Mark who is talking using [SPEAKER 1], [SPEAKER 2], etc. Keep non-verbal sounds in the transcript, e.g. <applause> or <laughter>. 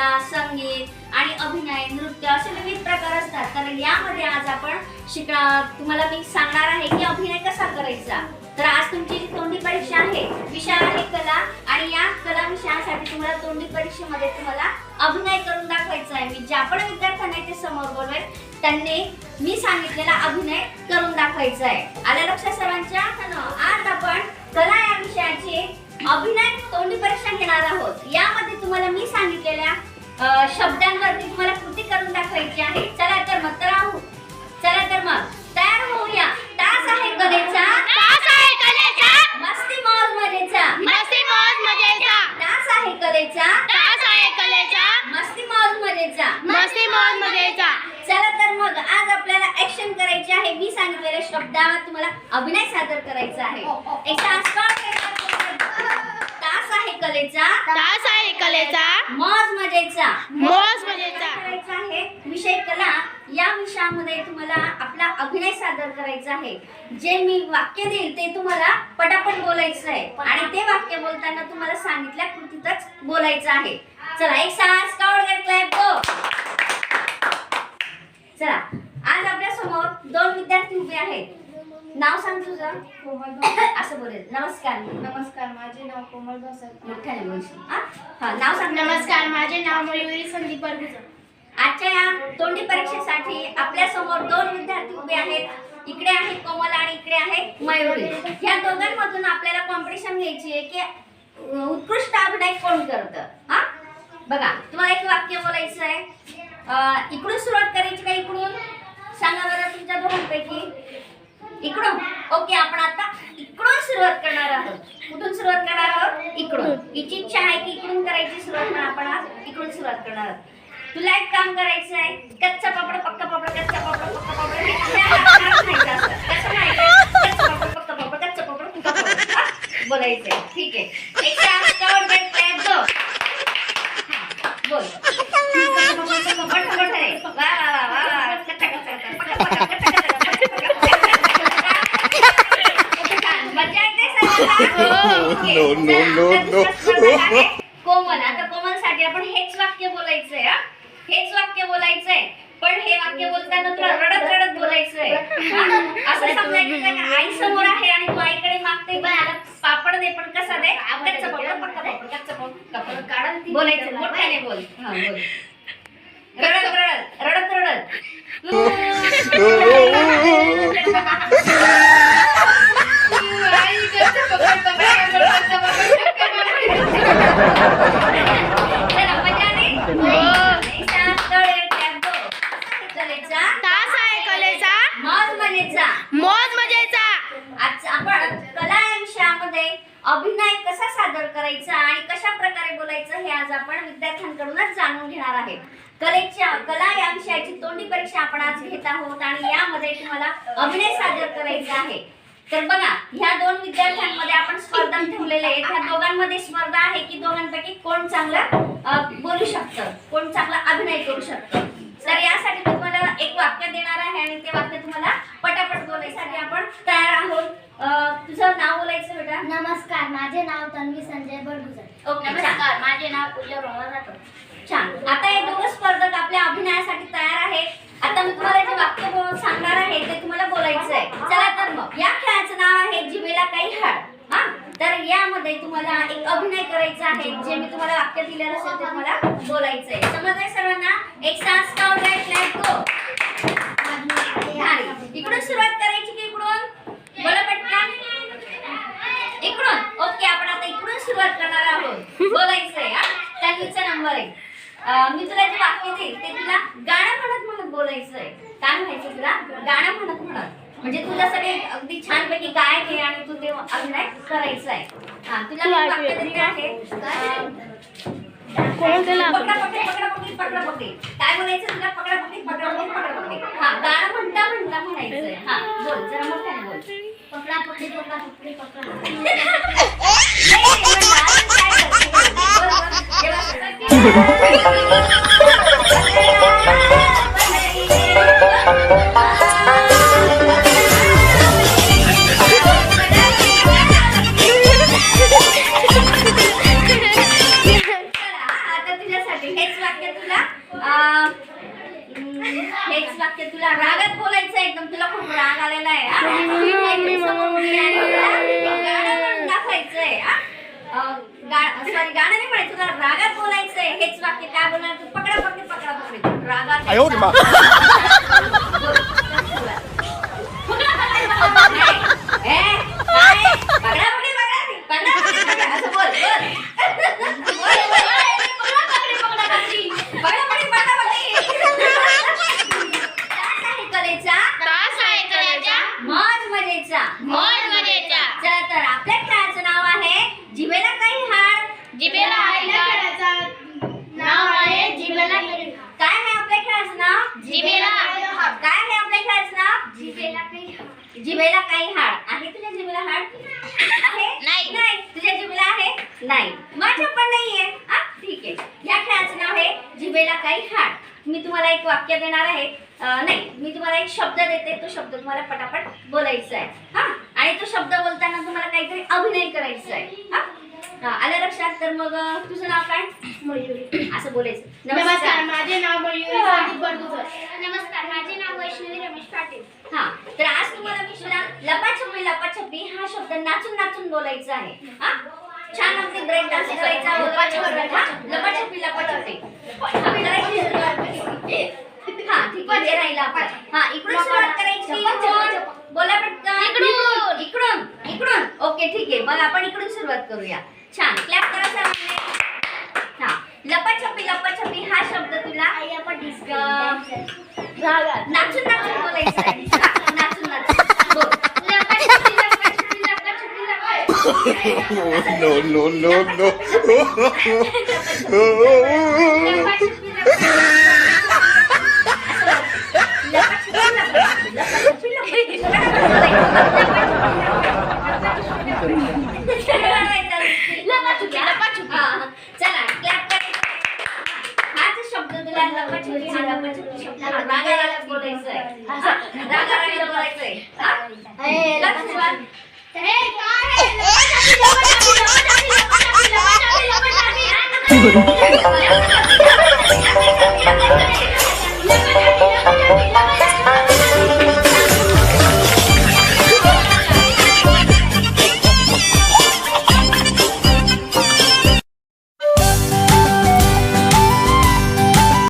[SPEAKER 1] कला संगीत आणि अभिनय नृत्य असे विविध प्रकार असतात. तर यामध्ये आज आपण शिका तुम्हाला मी सांगणार आहे की अभिनय कसा करायचा. तर आज तुमची जी तोंडी परीक्षा आहे विषय आहे कला आणि या कला विषयासाठी तुम्हाला तोंडी परीक्षेमध्ये तुम्हाला अभिनय करून दाखवायचा आहे. मी ज्या पण विद्यार्थ्यांना इथे समोर बोलवेल त्यांनी मी सांगितलेला अभिनय करून दाखवायचा आहे. आल्या लक्षात सर्वांच्या? आज आपण कला या विषयाची अभिनय तोंडी परीक्षा घेणार आहोत. यामध्ये तुम्हाला मी सांगितलेल्या शब्दांवरती तुम्हाला कृती करून दाखवायची आहे. चला तर मग तर आहो. चला तर मग. तयार होऊया. तास आहे कलेचा
[SPEAKER 2] तास आहे कलेचा
[SPEAKER 1] मस्ती मौज मजेचा.
[SPEAKER 2] मस्ती मौज मजेचा.
[SPEAKER 1] तास आहे कलेचा.
[SPEAKER 2] तास आहे कलेचा.
[SPEAKER 1] मस्ती मौज मजेचा.
[SPEAKER 2] मस्ती मौज मजेचा.
[SPEAKER 1] चला तर मग आज आपल्याला ऍक्शन करायची आहे. मी सांगितलेल्या शब्दावर तुम्हाला अभिनय सादर करायचा आहे. एक तास तास आहे कलेचा.
[SPEAKER 2] तास आहे कलेचा?
[SPEAKER 1] मौज मजेचा.
[SPEAKER 2] मौज मजेचा.
[SPEAKER 1] करायचा आहे? विषय कला या विषयामध्ये तुम्हाला आपला अभिनय सादर करायचा आहे. जे मी वाक्य देईल ते तुम्हाला पटापट बोलायचं आहे. आणि ते वाक्य बोलताना तुम्हाला सांगितल्या कृतीतच बोलायचं आहे. चला एक सास कावड क्लॅप गो चला आज आपल्यासमोर दोन विद्यार्थी उभे आहेत नाव सांग तुझं. <coughs> असं बोलेल. नमस्कार.
[SPEAKER 3] नमस्कार माझे नाव कोमल
[SPEAKER 1] मोठ्याने बोलशील हा? हा नाव सांग.
[SPEAKER 3] नमस्कार माझे नाव मयुरी संदीप बरगुजर
[SPEAKER 1] आजच्या या तोंडी परीक्षेसाठी आपल्यासमोर दोन विद्यार्थी उभे आहेत. इकडे आहे कोमल आणि इकडे आहे मयुरी. या दोघांमधून आपल्याला कॉम्पिटिशन घ्यायची आहे की उत्कृष्ट अभिनय कोण करतं? हा? बघा तुम्हाला एक वाक्य बोलायचं आहे इकडून सुरुवात करायची का इकडून? सांगा बरं तुमच्या दोघांपैकी. इकडून. ओके आपण आता इकडून सुरुवात करणार आहोत. कुठून सुरुवात करणार आहोत? इकडून. हिची इच्छा आहे की इकडून करायची सुरुवात आपण आज इकडून सुरुवात करणार आहोत. तुला एक काम करायचं आहे. कच्चा पापड पक्का पापड कच्चा पापड पक्का पापड. कच्चा पापड पक्का पापड कच्चा पापड पक्का पापड बोलायचंय. ठीक आहे. एक बोल. आहे.
[SPEAKER 4] No, no,
[SPEAKER 1] चला,
[SPEAKER 4] no,
[SPEAKER 1] आता आहे कोमल आता कोमलसाठी आपण हेच वाक्य बोलायचंय हा. हेच वाक्य बोलायचंय पण हे वाक्य बोलताना तुला रडत रडत बोलायचंय? <laughs> असं समजायचं का? आई समोर आहे आणि तू आईकडे मागते पण मला पापड दे पण कसा दे? कच्चा पापड पापड पापड. बोलायचं मोठ्याने बोल. बोल. <laughs> रडत रडत रडत <laughs> चला मजा आली एक साथ तळे टॅप गो. चलेचा
[SPEAKER 2] तास आहे कलेचा
[SPEAKER 1] मौज मजेचा
[SPEAKER 2] मौज मजेचा
[SPEAKER 1] आज आपण कला या विषयामध्ये अभिनय कसा सादर करायचा आणि कशा प्रकारे बोलायचं हे आज आपण विद्यार्थ्यांकडूनच जाणून घेणार आहे कलेच्या कला या विषयाची तोंडी परीक्षा आपण आज घेत आहोत आणि यामध्ये तुम्हाला अभिनय सादर करायचा आहे. तर बघा ह्या दोन विद्यार्थ्यांमध्ये आपण स्पर्धा ठेवलेले आहेत. ह्या दोघांमध्ये स्पर्धा आहे की दोघांपैकी कोण चांगला बोलू शकतं? कोण चांगला अभिनय करू शकतं तर यासाठी मी तुम्हाला एक वाक्य देणार आहे आणि ते वाक्य तुम्हाला पटापट बोलायसाठी आपण तयार आहोत अं, तुझं नाव बोलायचं बेटा
[SPEAKER 3] नमस्कार माझे नाव तन्वी संजय बरगुजर
[SPEAKER 1] ओके छान.
[SPEAKER 3] माझे नाव पूजा रोमा राठोड
[SPEAKER 1] छान आता हे दोघं स्पर्धक आपल्या अभिनयासाठी तयार आहेत आता मी तुम्हाला जे वाक्य बोल- सांगणार आहे ते तुम्हाला बोलायचं आहे चला तर मग या खेळाचं नाव आहे जिवेला काही हाड हा तर यामध्ये तुम्हाला एक अभिनय करायचं आहे जे मी तुम्हाला वाक्य दिलेलं असेल ते तुम्हाला बोलायचं आहे समजलंय सर्वांना? एक सास काउंट फ्लॅट गो इकडून सुरुवात करायची की इकडून? बोला पटकन. इकडून. ओके आपण आता इकडून सुरुवात करणार आहोत. बोलायचंय हा? त्यांचा नंबर आहे. मी तुला जे वाक्य देईल ते तुला गाणं म्हणत म्हणत बोलायचंय. काय म्हणायचं तुला? गाणं म्हणत म्हणत. म्हणजे तुला सगळे अगदी छानपैकी गायक आहे आणि तू ते अभिनय करायचं आहे हा तुला मी देते आहे. अं, पकडा पकडी पकडा पकडी पकडा पकडी काय बोलायचं तुला? पकडा पकडी पकडा पकडी पकडा पकडी हा गाणं म्हणता म्हणता म्हणायचंय. हा बोल जरा मोठ्याने बोल.
[SPEAKER 3] पकडा पकडी पकडा पकडी पकडा
[SPEAKER 1] नाही, हेच वाक्य तुला रागात बोलायचं एकदम तुला खूप राग आलेला आहे दाखवायचंय सॉरी गाणं नाही म्हणायचं तुला रागात बोलायचंय हेच वाक्य काय बोलणार? तू पकडा पकडी पकडा पकडी. रागात <laughs> मी तुम्हाला एक वाक्य देणार आहे. नाही मी तुम्हाला एक शब्द देते. तो शब्द तुम्हाला पटापट बोलायचा आहे. हा? आणि तो शब्द बोलताना तुम्हाला काहीतरी अभिनय करायचा आहे. हा? हा, आलं लक्षात? तर मग तुझं नाव काय?
[SPEAKER 3] मयुरी.
[SPEAKER 1] असं बोलायचं.
[SPEAKER 3] नमस्कार माझे नाव मयुरी
[SPEAKER 5] नमस्कार माझे नाव वैष्णवी रमेश पाटील.
[SPEAKER 1] हा. तर आज तुम्हाला मी तुला लपाछपी लपाछपी हा शब्द नाचून नाचून बोलायचा आहे. हा? छान अगदी ब्रेक डान्स करायचा लपाछपी लपाछपी हा. हा ठीक आहे राहिलं हा इकडून सुरुवात करायची? बोला पटकन.
[SPEAKER 2] इकडून.
[SPEAKER 1] इकडून. इकडून. ओके ठीक आहे. मग आपण इकडून सुरुवात करूया. छान. क्लॅप करा सर्वांनी हा. लपाछपी लपाछपी. हा शब्द तुला नाचून नाचून बोलायचं <laughs>
[SPEAKER 4] no no no no
[SPEAKER 5] लपाछपी
[SPEAKER 1] चला क्लॅप हाच शब्द तुला लपाछपी हा लपाछपी शब्द हा, हा?
[SPEAKER 5] Thank you.